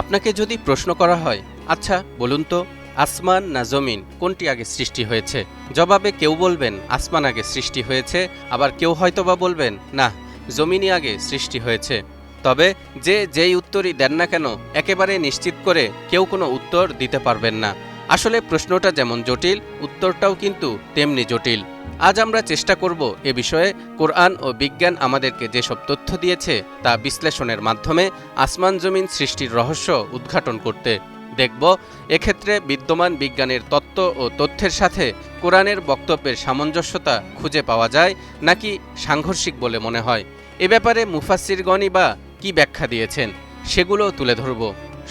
আপনাকে যদি প্রশ্ন করা হয় আচ্ছা বলুন তো, আসমান না জমিন, কোনটি আগে সৃষ্টি হয়েছে? জবাবে কেউ বলবেন, আসমান আগে সৃষ্টি হয়েছে। আবার কেউ হয়তোবা বলবেন, না, জমিনই আগে সৃষ্টি হয়েছে। তবে যে যেই উত্তরই দেন না কেন, একেবারে নিশ্চিত করে কেউ কোনো উত্তর দিতে পারবেন না। আসলে প্রশ্নটা যেমন জটিল, উত্তরটাও কিন্তু তেমনি জটিল। আজ আমরা চেষ্টা করব এ বিষয়ে কোরআন ও বিজ্ঞান আমাদেরকে যেসব তথ্য দিয়েছে তা বিশ্লেষণের মাধ্যমে আসমান জমিন সৃষ্টির রহস্য উদ্ঘাটন করতে। দেখব, এক্ষেত্রে বিদ্যমান বিজ্ঞানের তত্ত্ব ও তথ্যের সাথে কোরআনের বক্তব্যের সামঞ্জস্যতা খুঁজে পাওয়া যায় নাকি সাংঘর্ষিক বলে মনে হয়। এ ব্যাপারে মুফাসিরগণই বা কি ব্যাখ্যা দিয়েছেন সেগুলো তুলে ধরব।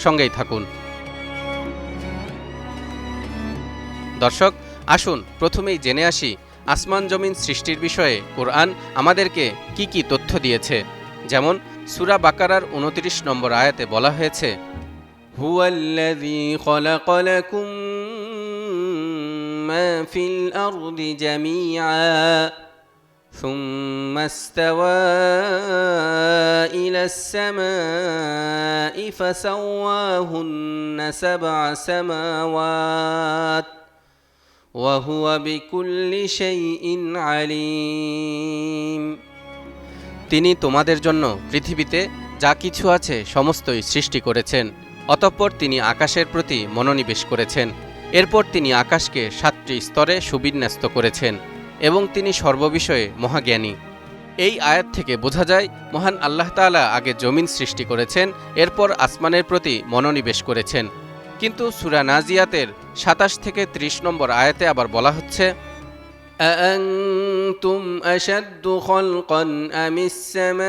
সঙ্গেই থাকুন। দর্শক আসুন প্রথমেই জেনে আসি আসমান জমিন সৃষ্টির বিষয়ে কোরআন আমাদেরকে কি কি তথ্য দিয়েছে যেমন সুরা বাকারার উনত্রিশ নম্বর আয়াতে বলা হয়েছে হুয়াল্লাযী খলাক লাকুম মা ফিল আরদি জামিআ ثم استوى إلى السماء فسواهن سبع سماوات وهو بكل شيء عليم তিনি তোমাদের জন্য পৃথিবীতে যা কিছু আছে সমস্তই সৃষ্টি করেছেন অতঃপর তিনি আকাশের প্রতি মনোনিবেশ করেছেন এরপর তিনি আকাশকে সাতটি স্তরে সুবিন্যস্ত করেছেন এবং তিনি সর্ববিষয়ে মহাজ্ঞানী এই আয়াত থেকে বোঝা যায় মহান আল্লাহ তাআলা আগে জমিন সৃষ্টি করেছেন এরপর আসমানের প্রতি মনোনিবেশ করেছেন কিন্তু সুরা নাজিয়াতের সাতাশ থেকে ৩০ নম্বর আয়াতে আবার বলা হচ্ছে أأنتم أشد خلقا أم السماء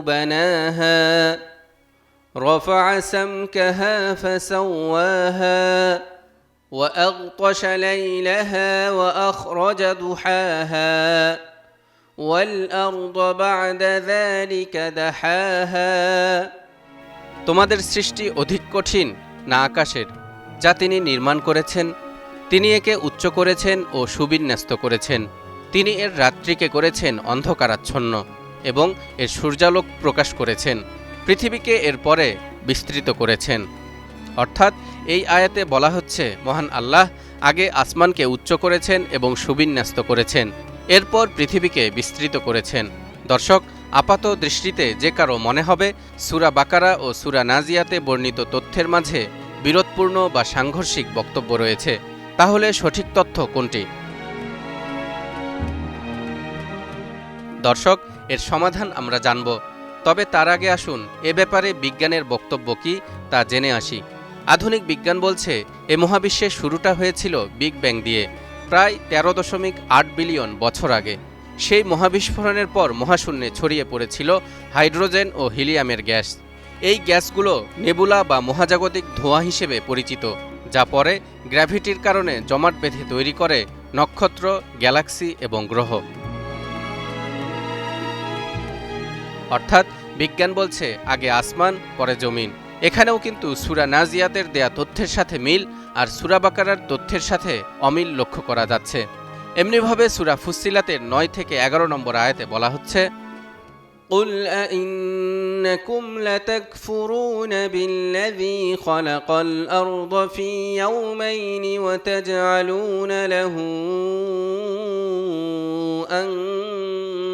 بناها رفع سمكها فسواها وأغطش ليلها وأخرج ضحاها والأرض بعد ذلك دحاها তোমাদের সৃষ্টি অধিক কঠিন না আকাশের, যা তিনি নির্মাণ করেছেন। তিনি একে উচ্চ করেছেন ও সুবিন্যস্ত করেছেন। তিনি এর রাত্রিকে করেছেন অন্ধকারাচ্ছন্ন এবং এর সূর্যালোক প্রকাশ করেছেন। পৃথিবীকে এর পরে বিস্তৃত করেছেন। অর্থাৎ এই আয়াতে বলা হচ্ছে, মহান আল্লাহ আগে আসমানকে উচ্চ করেছেন এবং সুবিন্যস্ত করেছেন। এরপর পৃথিবীকে বিস্তৃত করেছেন। দর্শক আপাত দৃষ্টিতে যে কারও মনে হবে, সুরা বাকারা ও সুরা নাজিয়াতে বর্ণিত তথ্যের মাঝে বিরোধপূর্ণ বা সাংঘর্ষিক বক্তব্য রয়েছে। তাহলে সঠিক তথ্য কোনটি? দর্শক, এর সমাধান আমরা জানব। তবে তার আগে আসুন, এ ব্যাপারে বিজ্ঞানের বক্তব্য কি তা জেনে আসি। আধুনিক বিজ্ঞান বলছে, এ মহাবিশ্বের শুরুটা হয়েছিল বিগ ব্যাং দিয়ে, প্রায় তেরো দশমিক আট বিলিয়ন বছর আগে। সেই মহাবিস্ফোরণের পর মহাশূন্যে ছড়িয়ে পড়েছিল হাইড্রোজেন ও হিলিয়ামের গ্যাস। এই গ্যাসগুলো নেবুলা বা মহাজাগতিক ধোঁয়া হিসেবে পরিচিত, যা পরে গ্র্যাভিটির কারণে জমাট বেঁধে তৈরি করে নক্ষত্র, গ্যালাক্সি এবং গ্রহ। অর্থাৎ বিজ্ঞান বলছে, আগে আসমান, পরে জমিন। এখানেও কিন্তু সুরা নাজিয়াতের দেয়া তথ্যের সাথে মিল আর সুরা বাকারার তথ্যের সাথে অমিল লক্ষ্য করা যাচ্ছে। এমনিভাবে সুরা ফুসিলাতের নয় থেকে এগারো নম্বর আয়াতে বলা হচ্ছে قل أئنكم لتكفرون بالذي خلق الأرض في يومين وتجعلون له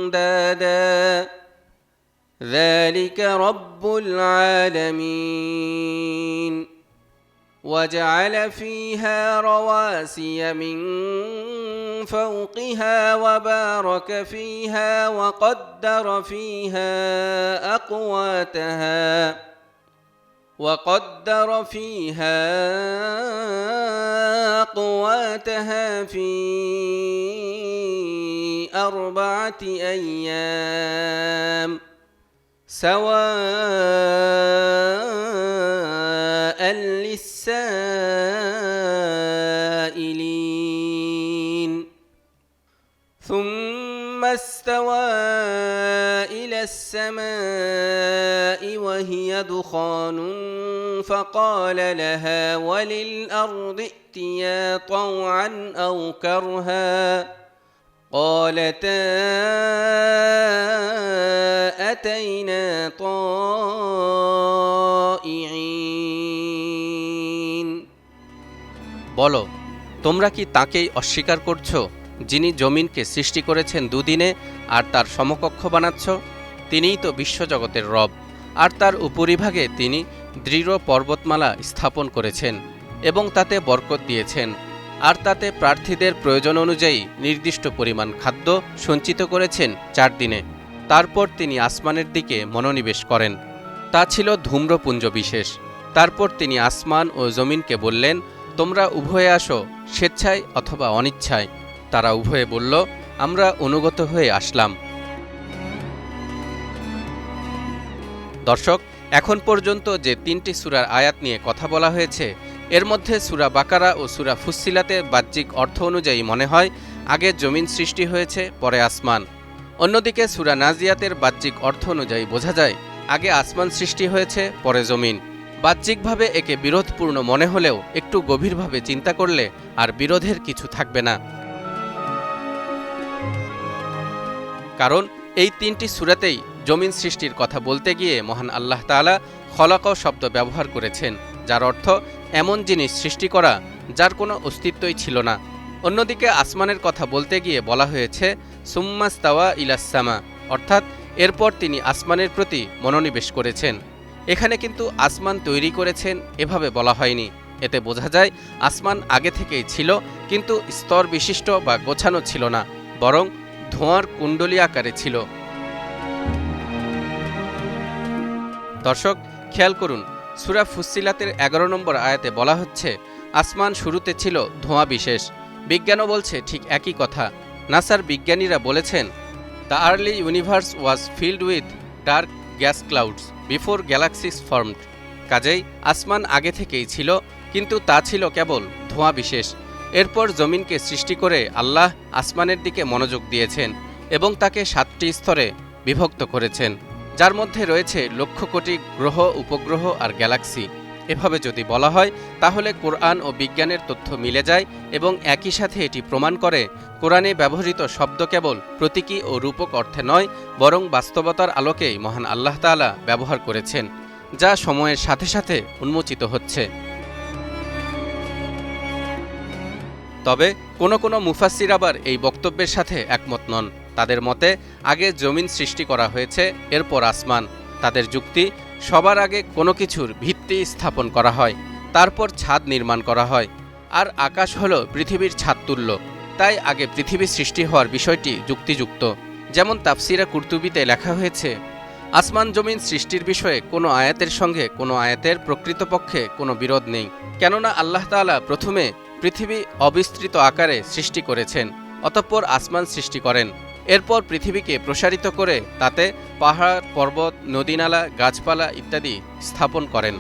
أندادا ذلك رب العالمين وجعل فيها رواسي من فوقها وبارك فيها وقدر فيها أقواتها وقدر فيها أقواتها في أربعة أيام سواء للسائلين السماء وهي دخان فقال لها وللأرض ائتيا طوعا أو كرها قالتا أتينا طائعين বলো তোমরা কি তাকেই অস্বীকার করছ যিনি জমিনকে সৃষ্টি করেছেন দুদিনে আর তার সমকক্ষ বানাচ্ছ তিনিই তো বিশ্বজগতের রব, আর তার উপরিভাগে তিনি দৃঢ় পর্বতমালা স্থাপন করেছেন এবং তাতে বরকত দিয়েছেন, আর তাতে প্রার্থীদের প্রয়োজন অনুযায়ী নির্দিষ্ট পরিমাণ খাদ্য সঞ্চিত করেছেন চার দিনে। তারপর তিনি আসমানের দিকে মনোনিবেশ করেন। তা ছিল ধূম্রপুঞ্জ বিশেষ। তারপর তিনি আসমান ও জমিনকে বললেন, তোমরা উভয়ে আসো, স্বেচ্ছায় অথবা অনিচ্ছায়। তারা উভয়ে বলল, আমরা অনুগত হয়ে আসলাম। দর্শক, এখন পর্যন্ত যে তিনটি সুরার আয়াত নিয়ে কথা বলা হয়েছে, এর মধ্যে সুরা বাকারা ও সুরা ফুসিলাতে বাহ্যিক অর্থ অনুযায়ী মনে হয় আগে জমিন সৃষ্টি হয়েছে, পরে আসমান। অন্যদিকে সুরা নাজিয়াতের বাহ্যিক অর্থ অনুযায়ী বোঝা যায়, আগে আসমান সৃষ্টি হয়েছে, পরে জমিন। বাহ্যিকভাবে একে বিরোধপূর্ণ মনে হলেও একটু গভীরভাবে চিন্তা করলে আর বিরোধের কিছু থাকবে না। কারণ এই তিনটি সুরাতেই জমিন সৃষ্টির কথা বলতে গিয়ে মহান আল্লাহ তাআলা খলাক শব্দ ব্যবহার করেছেন, যার অর্থ এমন জিনিস সৃষ্টি করা যার কোনো অস্তিত্বই ছিল না। অন্যদিকে আসমানের কথা বলতে গিয়ে বলা হয়েছে সুম্মাস্তাওয়া ইলাসামা অর্থাৎ এরপর তিনি আসমানের প্রতি মনোনিবেশ করেছেন। এখানে কিন্তু আসমান তৈরি করেছেন এভাবে বলা হয়নি। এতে বোঝা যায়, আসমান আগে থেকেই ছিল, কিন্তু স্তর বিশিষ্ট বা গোছানো ছিল না, বরং ধোঁয়ার কুণ্ডলী আকারে ছিল। দর্শক, খেয়াল করুন, সুরা ফুসিলাতের এগারো নম্বর আয়াতে বলা হচ্ছে, আসমান শুরুতে ছিল ধোঁয়া বিশেষ। বিজ্ঞানও বলছে ঠিক একই কথা। নাসার বিজ্ঞানীরা বলেছেন the early universe was filled with dark gas clouds before galaxies formed কাজেই, আসমান আগে থেকেই ছিল, কিন্তু তা ছিল কেবল ধোঁয়া বিশেষ। এরপর জমিনকে সৃষ্টি করে আল্লাহ আসমানের দিকে মনোযোগ দিয়েছেন এবং তাকে সাতটি স্তরে বিভক্ত করেছেন। যার মধ্যে রয়েছে লক্ষ কোটি গ্রহ, উপগ্রহ আর গ্যালাক্সি। এভাবে যদি বলা হয়, তাহলে কোরআন ও বিজ্ঞানের তথ্য মিলে যায় এবং একই সাথে এটি প্রমাণ করে, কোরআনে ব্যবহৃত শব্দ কেবল প্রতীকী ও রূপক অর্থে নয়, বরং বাস্তবতার আলোকেই মহান আল্লাহ তাআলা ব্যবহার করেছেন, যা সময়ের সাথে সাথে উন্মোচিত হচ্ছে। তবে কোনো কোনো মুফাসির আবার এই বক্তব্যের সাথে একমত নন। তাদের মতে, আগে জমিন সৃষ্টি করা হয়েছে, এরপর আসমান। তাদের যুক্তি, সবার আগে কোনো কিছুর ভিত্তি স্থাপন করা হয়, তারপর ছাদ নির্মাণ করা হয়। আর আকাশ হল পৃথিবীর ছাদ তুল্য, তাই আগে পৃথিবী সৃষ্টি হওয়ার বিষয়টি যুক্তিযুক্ত। যেমন তাফসিরা কুর্তুবিতে লেখা হয়েছে, আসমান জমিন সৃষ্টির বিষয়ে কোনো আয়াতের সঙ্গে কোনো আয়াতের প্রকৃতপক্ষে কোনো বিরোধ নেই। কেননা আল্লাহ তাআলা প্রথমে পৃথিবী অবিস্তৃত আকারে সৃষ্টি করেছেন, অতঃপর আসমান সৃষ্টি করেন। এরপর পৃথিবীকে প্রসারিত করে তাতে পাহাড়, পর্বত, নদীনালা, গাছপালা ইত্যাদি স্থাপন করেন।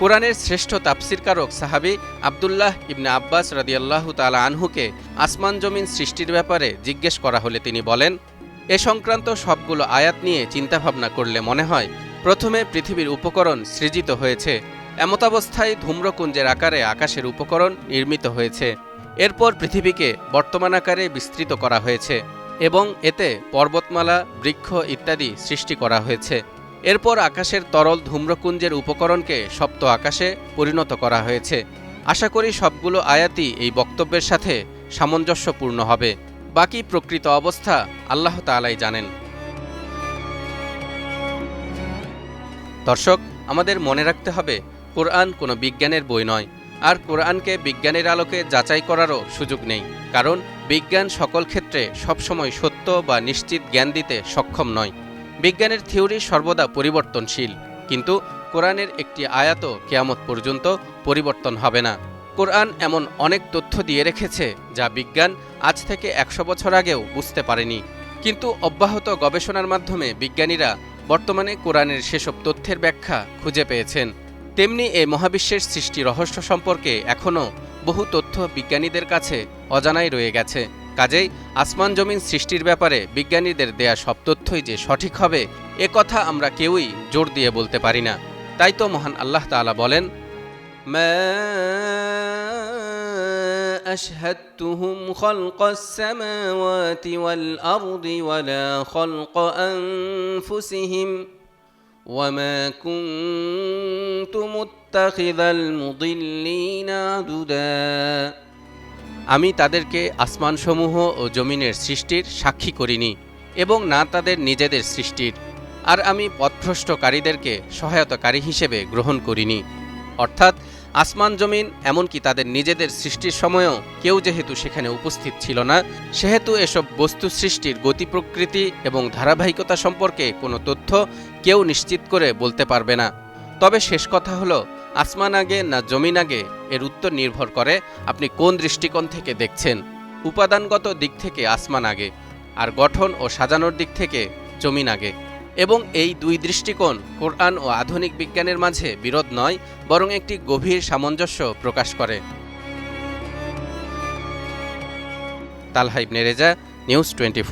কোরআনের শ্রেষ্ঠ তাফসিরকারক সাহাবি আবদুল্লাহ ইবনে আব্বাস রাদিয়াল্লাহু তাআলা আনহুকে আসমান জমিন সৃষ্টির ব্যাপারে জিজ্ঞেস করা হলে তিনি বলেন, এ সংক্রান্ত সবগুলো আয়াত নিয়ে চিন্তাভাবনা করলে মনে হয়, প্রথমে পৃথিবীর উপকরণ সৃজিত হয়েছে। এমতাবস্থায় ধূম্রকুঞ্জের আকারে আকাশের উপকরণ নির্মিত হয়েছে। এরপর পৃথিবীকে বর্তমান আকারে বিস্তৃত করা হয়েছে এবং এতে পর্বতমালা, বৃক্ষ ইত্যাদি সৃষ্টি করা হয়েছে। এরপর আকাশের তরল ধূম্রকুঞ্জের উপকরণকে সপ্ত আকাশে পরিণত করা হয়েছে। আশা করি সবগুলো আয়াতই এই বক্তব্যের সাথে সামঞ্জস্যপূর্ণ হবে। বাকি প্রকৃত অবস্থা আল্লাহ তাআলাই জানেন। দর্শক, আমাদের মনে রাখতে হবে, কোরআন কোনো বিজ্ঞানের বই নয়। আর কোরআনকে বিজ্ঞানের আলোকে যাচাই করারও সুযোগ নেই, কারণ বিজ্ঞান সকল ক্ষেত্রে সবসময় সত্য বা নিশ্চিত জ্ঞান দিতে সক্ষম নয়। বিজ্ঞানের থিওরি সর্বদা পরিবর্তনশীল, কিন্তু কোরআনের একটি আয়াত কেয়ামত পর্যন্ত পরিবর্তন হবে না। কোরআন এমন অনেক তথ্য দিয়ে রেখেছে যা বিজ্ঞান আজ থেকে একশো বছর আগেও বুঝতে পারেনি, কিন্তু অব্যাহত গবেষণার মাধ্যমে বিজ্ঞানীরা বর্তমানে কোরআনের সেসব তথ্যের ব্যাখ্যা খুঁজে পেয়েছেন। তেমনি এ মহাবিশ্বের সৃষ্টি রহস্য সম্পর্কে এখনও বহু তথ্য বিজ্ঞানীদের কাছে অজানাই রয়ে গেছে কাজেই আসমান জমিন সৃষ্টির ব্যাপারে বিজ্ঞানীদের দেয়া সব তথ্যই যে সঠিক হবে এ কথা আমরা কেউই জোর দিয়ে বলতে পারি না তাই তো মহান আল্লাহ তাআলা বলেন মা أشهدتهم خلق السماوات والأرض ولا خلق أنفسهم وما كنت متخذ المضلين عددا আমি তাদেরকে আসমানসমূহ ও জমিনের সৃষ্টির সাক্ষী করিনি এবং না তাদের নিজেদের সৃষ্টির আর আমি পথভ্রষ্টকারীদেরকে সহায়তাকারী হিসেবে গ্রহণ করিনি অর্থাৎ আসমান জমিন, এমনকি তাদের নিজেদের সৃষ্টির সময়ও কেউ যেহেতু সেখানে উপস্থিত ছিল না, সেহেতু এসব বস্তু সৃষ্টির গতি প্রকৃতি এবং ধারাবাহিকতা সম্পর্কে কোনো তথ্য কেউ নিশ্চিত করে বলতে পারবে না। তবে শেষ কথা হলো, আসমান আগে না জমিন আগে, এর উত্তর নির্ভর করে আপনি কোন দৃষ্টিকোণ থেকে দেখছেন, উপাদানগত দিক থেকে আসমান আগে, আর গঠন ও সাজানোর দিক থেকে জমিন আগে। এবং এই দুই দৃষ্টিকোণ কোরআন ও আধুনিক বিজ্ঞানের মাঝে বিরোধ নয়, বরং একটি গভীর সামঞ্জস্য প্রকাশ করে। তালহাইব নেরেজা নিউজ টোয়েন্টি